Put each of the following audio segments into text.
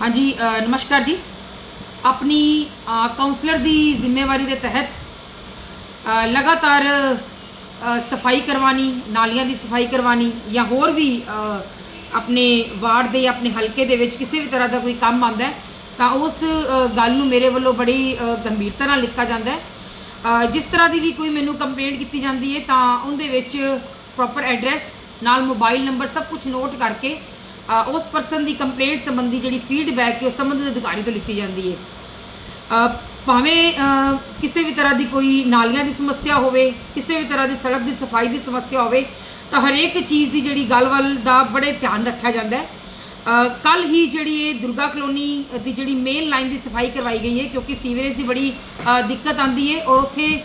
ਹਾਂਜੀ ਨਮਸਕਾਰ ਜੀ। ਆਪਣੀ ਅ, ਕਾਉਂਸਲਰ ਦੀ ਜ਼ਿੰਮੇਵਾਰੀ ਦੇ ਤਹਿਤ ਲਗਾਤਾਰ ਸਫ਼ਾਈ ਕਰਵਾਣੀ ਨਾਲੀਆਂ ਦੀ ਸਫ਼ਾਈ ਕਰਵਾਣੀ ਜਾਂ ਹੋਰ ਵੀ ਆਪਣੇ ਵਾਰਡ ਦੇ ਜਾਂ ਆਪਣੇ ਹਲਕੇ ਦੇ ਵਿੱਚ ਕਿਸੇ ਵੀ ਤਰ੍ਹਾਂ ਦਾ ਕੋਈ ਕੰਮ ਆਉਂਦਾ ਹੈ ਤਾਂ ਉਸ ਗੱਲ ਨੂੰ ਮੇਰੇ ਵੱਲੋਂ ਬੜੀ ਗੰਭੀਰਤਾ ਨਾਲ ਲਿੱਤਾ ਜਾਂਦਾ ਹੈ। ਜਿਸ ਤਰ੍ਹਾਂ ਦੀ ਵੀ ਕੋਈ ਮੈਨੂੰ ਕੰਪਲੇਂਟ ਕੀਤੀ ਜਾਂਦੀ ਹੈ ਤਾਂ ਉਹਦੇ ਵਿੱਚ ਪ੍ਰੋਪਰ ਐਡਰੈਸ ਨਾਲ ਮੋਬਾਈਲ ਨੰਬਰ ਸਭ ਕੁਝ ਨੋਟ ਕਰਕੇ ਉਸ ਪਰਸਨ ਦੀ ਕੰਪਲੇਂਟ ਸੰਬੰਧੀ ਜਿਹੜੀ ਫੀਡਬੈਕ ਹੈ, ਉਹ ਸੰਬੰਧਿਤ ਅਧਿਕਾਰੀ ਤੋਂ ਲਿੱਤੀ ਜਾਂਦੀ ਹੈ। ਭਾਵੇਂ ਕਿਸੇ ਵੀ ਤਰ੍ਹਾਂ ਦੀ ਕੋਈ ਨਾਲੀਆਂ ਦੀ ਸਮੱਸਿਆ ਹੋਵੇ, ਕਿਸੇ ਵੀ ਤਰ੍ਹਾਂ ਦੀ ਸੜਕ ਦੀ ਸਫ਼ਾਈ ਦੀ ਸਮੱਸਿਆ ਹੋਵੇ, ਤਾਂ ਹਰੇਕ ਚੀਜ਼ ਦੀ ਜਿਹੜੀ ਗੱਲ ਵੱਲ ਦਾ ਬੜੇ ਧਿਆਨ ਰੱਖਿਆ ਜਾਂਦਾ ਹੈ। ਕੱਲ ਹੀ ਜਿਹੜੀ ਇਹ ਦੁਰਗਾ ਕਲੋਨੀ ਦੀ ਜਿਹੜੀ ਮੇਨ ਲਾਈਨ ਦੀ ਸਫ਼ਾਈ ਕਰਵਾਈ ਗਈ ਹੈ, ਕਿਉਂਕਿ ਸੀਵਰੇਜ ਦੀ ਬੜੀ ਦਿੱਕਤ ਆਂਦੀ ਹੈ ਔਰ ਉੱਥੇ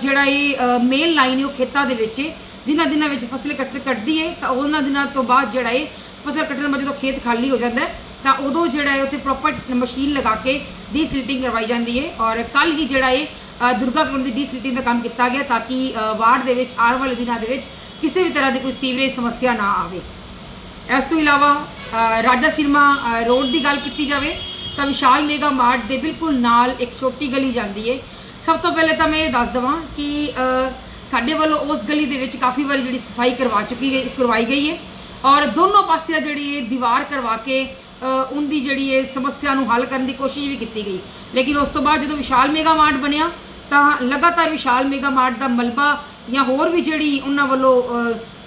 ਜਿਹੜਾ ਇਹ ਮੇਨ ਲਾਈਨ ਹੈ, ਉਹ ਖੇਤਾਂ ਦੇ ਵਿੱਚ ਜਿਨ੍ਹਾਂ ਦਿਨਾਂ ਵਿੱਚ ਫਸਲ ਕੱਟ ਕੱਟਦੀ ਹੈ, ਤਾਂ ਉਹਨਾਂ ਦਿਨਾਂ ਤੋਂ ਬਾਅਦ ਜਿਹੜਾ ਇਹ ਫਸਲ ਕੱਟਣ ਤੋਂ ਜਦੋਂ ਖੇਤ ਖਾਲੀ ਹੋ ਜਾਂਦਾ ਤਾਂ ਉਦੋਂ ਜਿਹੜਾ ਹੈ ਉੱਥੇ ਪ੍ਰੋਪਰ ਮਸ਼ੀਨ ਲਗਾ ਕੇ ਡੀਸਿਲਟਿੰਗ ਕਰਵਾਈ ਜਾਂਦੀ ਹੈ ਔਰ ਕੱਲ ਹੀ ਜਿਹੜਾ ਹੈ ਦੁਰਗਾ ਕਲੋਨੀ ਦੀ ਡੀਸਿਲਟਿੰਗ ਦਾ ਕੰਮ ਕੀਤਾ ਗਿਆ ਤਾਂ ਕਿ ਵਾਰਡ ਦੇ ਵਿੱਚ, ਆਉਣ ਵਾਲੇ ਦਿਨਾਂ ਦੇ ਵਿੱਚ ਕਿਸੇ ਵੀ ਤਰ੍ਹਾਂ ਦੀ ਕੋਈ ਸੀਵਰੇਜ ਸਮੱਸਿਆ ਨਾ ਆਵੇ। ਇਸ ਤੋਂ ਇਲਾਵਾ ਰਾਜਾ ਸਿਰਮਾ ਰੋਡ ਦੀ ਗੱਲ ਕੀਤੀ ਜਾਵੇ, ਤਾਂ ਵਿਸ਼ਾਲ ਮੇਗਾ ਮਾਰਟ ਦੇ ਬਿਲਕੁਲ ਨਾਲ ਇੱਕ ਛੋਟੀ ਗਲੀ ਜਾਂਦੀ ਹੈ। ਸਭ ਤੋਂ ਪਹਿਲੇ ਤਾਂ ਮੈਂ ਇਹ ਦੱਸ ਦਵਾਂ ਕਿ ਸਾਡੇ ਵੱਲੋਂ ਉਸ ਗਲੀ ਦੇ ਵਿੱਚ ਕਾਫੀ ਵਾਰੀ ਜਿਹੜੀ ਸਫ਼ਾਈ ਕਰਵਾ ਚੁੱਕੀ ਗਈ, ਕਰਵਾਈ ਗਈ ਹੈ। ਔਰ ਦੋਨੋਂ ਪਾਸਿਆਂ ਜਿਹੜੀ ਇਹ ਦੀਵਾਰ ਕਰਵਾ ਕੇ ਉਹਦੀ ਜਿਹੜੀ ਇਹ ਸਮੱਸਿਆ ਨੂੰ ਹੱਲ ਕਰਨ ਦੀ ਕੋਸ਼ਿਸ਼ ਵੀ ਕੀਤੀ ਗਈ। ਲੇਕਿਨ ਉਸ ਤੋਂ ਬਾਅਦ ਜਦੋਂ ਵਿਸ਼ਾਲ ਮੇਗਾ ਮਾਰਟ ਬਣਿਆ, ਤਾਂ ਲਗਾਤਾਰ ਵਿਸ਼ਾਲ ਮੇਗਾ ਮਾਰਟ ਦਾ ਮਲਬਾ ਜਾਂ ਹੋਰ ਵੀ ਜਿਹੜੀ ਉਹਨਾਂ ਵੱਲੋਂ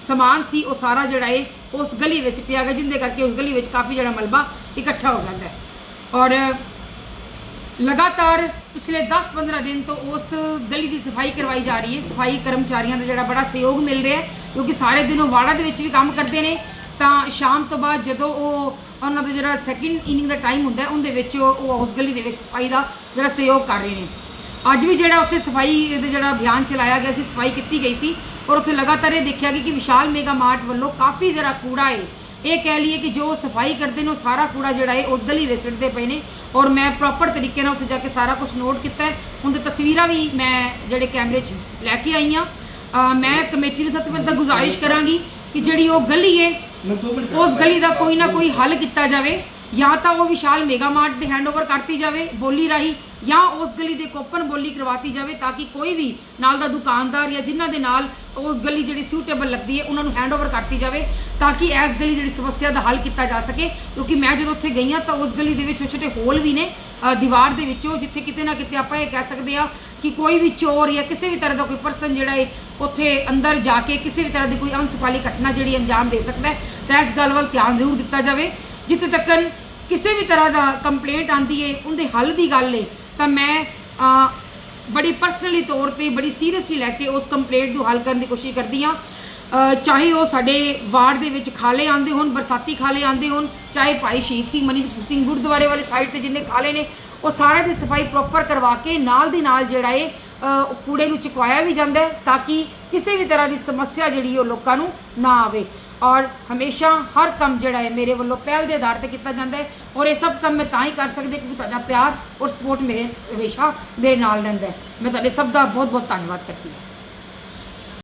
ਸਮਾਨ ਸੀ, ਉਹ ਸਾਰਾ ਜਿਹੜਾ ਹੈ ਉਸ ਗਲੀ ਵਿੱਚ ਸਿੱਟਿਆ ਗਿਆ, ਜਿੰਦੇ ਕਰਕੇ ਉਸ ਗਲੀ ਵਿੱਚ ਕਾਫੀ ਜਿਹੜਾ ਮਲਬਾ ਇਕੱਠਾ ਹੋ ਜਾਂਦਾ ਹੈ। ਔਰ ਲਗਾਤਾਰ ਪਿਛਲੇ 10-15 ਦਿਨ ਤੋਂ ਉਸ ਗਲੀ ਦੀ ਸਫ਼ਾਈ ਕਰਵਾਈ ਜਾ ਰਹੀ ਹੈ। ਸਫ਼ਾਈ ਕਰਮਚਾਰੀਆਂ ਦਾ ਜਿਹੜਾ ਬੜਾ ਸਹਿਯੋਗ ਮਿਲ ਰਿਹਾ ਕਿਉਂਕਿ ਸਾਰੇ ਦਿਨ ਉਹ ਵਾੜਾ ਦੇ ਵਿੱਚ ਵੀ ਕੰਮ ਕਰਦੇ ਨੇ। ਤਾਂ ਸ਼ਾਮ ਤੋਂ ਬਾਅਦ ਜਦੋਂ ਉਹ ਉਹਨਾਂ ਦਾ ਜਿਹੜਾ ਸੈਕਿੰਡ ਇਨਿੰਗ ਦਾ ਟਾਈਮ ਹੁੰਦਾ ਉਹਦੇ ਵਿੱਚ ਉਹ ਉਹ ਉਸ ਗਲੀ ਦੇ ਵਿੱਚ ਸਫ਼ਾਈ ਦਾ ਜਿਹੜਾ ਸਹਿਯੋਗ ਕਰ ਰਹੇ ਨੇ। ਅੱਜ ਵੀ ਜਿਹੜਾ ਉੱਥੇ ਸਫ਼ਾਈ ਦਾ ਜਿਹੜਾ ਅਭਿਆਨ ਚਲਾਇਆ ਗਿਆ ਸੀ, ਸਫ਼ਾਈ ਕੀਤੀ ਗਈ ਸੀ ਔਰ ਉੱਥੇ ਲਗਾਤਾਰ ਇਹ ਦੇਖਿਆ ਗਿਆ ਕਿ ਵਿਸ਼ਾਲ ਮੇਗਾ ਮਾਰਟ ਵੱਲੋਂ ਕਾਫੀ ਜਿਹੜਾ ਕੂੜਾ ਹੈ। ਇਹ ਕਹਿ ਲਈਏ ਕਿ ਜੋ ਸਫ਼ਾਈ ਕਰਦੇ ਨੇ ਉਹ ਸਾਰਾ ਕੂੜਾ ਜਿਹੜਾ ਹੈ ਉਸ ਗਲੀ ਵਿੱਚ ਸਿੱਟਦੇ ਪਏ ਨੇ ਔਰ ਮੈਂ ਪ੍ਰੋਪਰ ਤਰੀਕੇ ਨਾਲ ਉੱਥੇ ਜਾ ਕੇ ਸਾਰਾ ਕੁਝ ਨੋਟ ਕੀਤਾ ਹੈ। ਉਹਦੇ ਤਸਵੀਰਾਂ ਵੀ ਮੈਂ ਜਿਹੜੇ ਕੈਮਰੇ 'ਚ ਲੈ ਕੇ ਆਈ ਅਹ ਮੈਂ ਕਮੇਟੀ ਨੂੰ ਸਭ ਤੋਂ ਪਹਿਲਾਂ ਤਾਂ ਗੁਜ਼ਾਰਿਸ਼ ਕਰਾਂਗੀ ਕਿ ਜਿਹੜੀ ਉਹ ਗਲੀ ਹੈ ਉਸ ਗਲੀ ਦਾ ਕੋਈ ਨਾ ਕੋਈ ਹੱਲ ਕੀਤਾ ਜਾਵੇ। ਜਾਂ ਤਾਂ ਉਹ ਵਿਸ਼ਾਲ ਮੇਗਾ ਮਾਰਟ ਦੇ ਹੈਂਡਓਵਰ ਕਰਤੀ ਜਾਵੇ ਬੋਲੀ ਰਾਹੀਂ ਜਾਂ ਉਸ ਗਲੀ ਦੇ ਕੋਪਨ ਬੋਲੀ ਕਰਵਾਤੀ ਜਾਵੇ ਤਾਂ ਕਿ ਕੋਈ ਵੀ ਨਾਲ ਦਾ ਦੁਕਾਨਦਾਰ ਜਾਂ ਜਿਨ੍ਹਾਂ ਦੇ ਨਾਲ ਉਹ ਗਲੀ ਜਿਹੜੀ ਸੂਟੇਬਲ ਲੱਗਦੀ ਹੈ ਉਹਨਾਂ ਨੂੰ ਹੈਂਡਓਵਰ ਕਰਤੀ ਜਾਵੇ ਤਾਂ ਕਿ ਇਸ ਗਲੀ ਜਿਹੜੀ ਸਮੱਸਿਆ ਦਾ ਹੱਲ ਕੀਤਾ ਜਾ ਸਕੇ ਕਿਉਂਕਿ ਮੈਂ ਜਦੋਂ ਉੱਥੇ ਗਈ ਹਾਂ ਤਾਂ ਉਸ ਗਲੀ ਦੇ ਵਿੱਚ ਛੋਟੇ ਛੋਟੇ ਹੋਲ ਵੀ ਨੇ ਦੀਵਾਰ ਦੇ ਵਿੱਚੋਂ ਜਿੱਥੇ ਕਿਤੇ ਨਾ ਕਿਤੇ ਆਪਾਂ ਇਹ ਕਹਿ ਸਕਦੇ ਆ ਕਿ ਕੋਈ ਵੀ ਚੋਰ ਜਾਂ ਕਿਸੇ ਵੀ ਤਰ੍ਹਾਂ ਦਾ ਕੋਈ ਪਰਸਨ ਜਿਹੜਾ ਹੈ ਉੱਥੇ ਅੰਦਰ ਜਾ ਕੇ ਕਿਸੇ ਵੀ ਤਰ੍ਹਾਂ ਦੀ ਕੋਈ ਅਨਸੁਖਾਲੀ ਘਟਨਾ ਜਿਹੜੀ ਅੰਜਾਮ ਦੇ ਸਕਦਾ ਹੈ ਤਾਂ ਇਸ ਗੱਲ ਵੱਲ ਧਿਆਨ ਜ਼ਰੂਰ ਦਿੱਤਾ ਜਾਵੇ ਜਿੱਥੇ ਤੱਕ ਕਿਸੇ ਵੀ ਤਰ੍ਹਾਂ ਦਾ ਕੰਪਲੇਂਟ ਆਂਦੀ ਹੈ ਉਹਦੇ ਹੱਲ ਦੀ ਗੱਲ ਏ, ਤਾਂ ਮੈਂ ਬੜੀ ਪਰਸਨਲੀ ਤੌਰ ਤੇ ਬੜੀ ਸੀਰੀਅਸਲੀ ਲੈ ਕੇ ਉਸ ਕੰਪਲੇਂਟ ਨੂੰ ਹੱਲ ਕਰਨ ਦੀ ਕੋਸ਼ਿਸ਼ ਕਰਦੀ ਹਾਂ। ਚਾਹੇ ਉਹ ਸਾਡੇ ਵਾਰਡ ਦੇ ਵਿੱਚ ਖਾਲੇ ਆਂਦੇ ਹੋਣ, ਬਰਸਾਤੀ ਖਾਲੇ ਆਂਦੇ ਹੋਣ, ਚਾਹੇ ਭਾਈ ਸ਼ਹੀਦ ਸਿੰਘ ਮਨੀ ਸਿੰਘ ਗੁਰਦੁਆਰੇ ਵਾਲੇ ਸਾਈਡ ਤੇ ਜਿੰਨੇ ਖਾਲੇ ਨੇ, ਉਹ ਸਾਰੇ ਦੀ ਸਫ਼ਾਈ ਪ੍ਰੋਪਰ ਕਰਵਾ ਕੇ ਨਾਲ ਦੀ ਨਾਲ ਜਿਹੜਾ ਇਹ ਕੂੜੇ ਨੂੰ ਚੁਕਵਾਇਆ ਵੀ ਜਾਂਦਾ ਹੈ ਤਾਂ ਕਿ ਕਿਸੇ ਵੀ ਤਰ੍ਹਾਂ ਦੀ ਸਮੱਸਿਆ ਜਿਹੜੀ ਉਹ ਲੋਕਾਂ ਨੂੰ ਨਾ ਆਵੇ। ਔਰ ਹਮੇਸ਼ਾ ਹਰ ਕੰਮ ਜਿਹੜਾ ਹੈ ਮੇਰੇ ਵੱਲੋਂ ਪਹਿਲ ਦੇ ਆਧਾਰ ਤੇ ਕੀਤਾ ਜਾਂਦਾ ਹੈ ਔਰ ਇਹ ਸਭ ਕੰਮ ਮੈਂ ਤਾਂ ਹੀ ਕਰ ਸਕਦੀ ਕਿਉਂਕਿ ਤੁਹਾਡਾ ਪਿਆਰ ਔਰ ਸਪੋਰਟ ਮੇਰੇ ਹਮੇਸ਼ਾ ਮੇਰੇ ਨਾਲ ਰਹਿੰਦਾ ਹੈ। ਮੈਂ ਤੁਹਾਡੇ ਸਭ ਦਾ ਬਹੁਤ ਬਹੁਤ ਧੰਨਵਾਦ ਕਰਦੀ ਹਾਂ।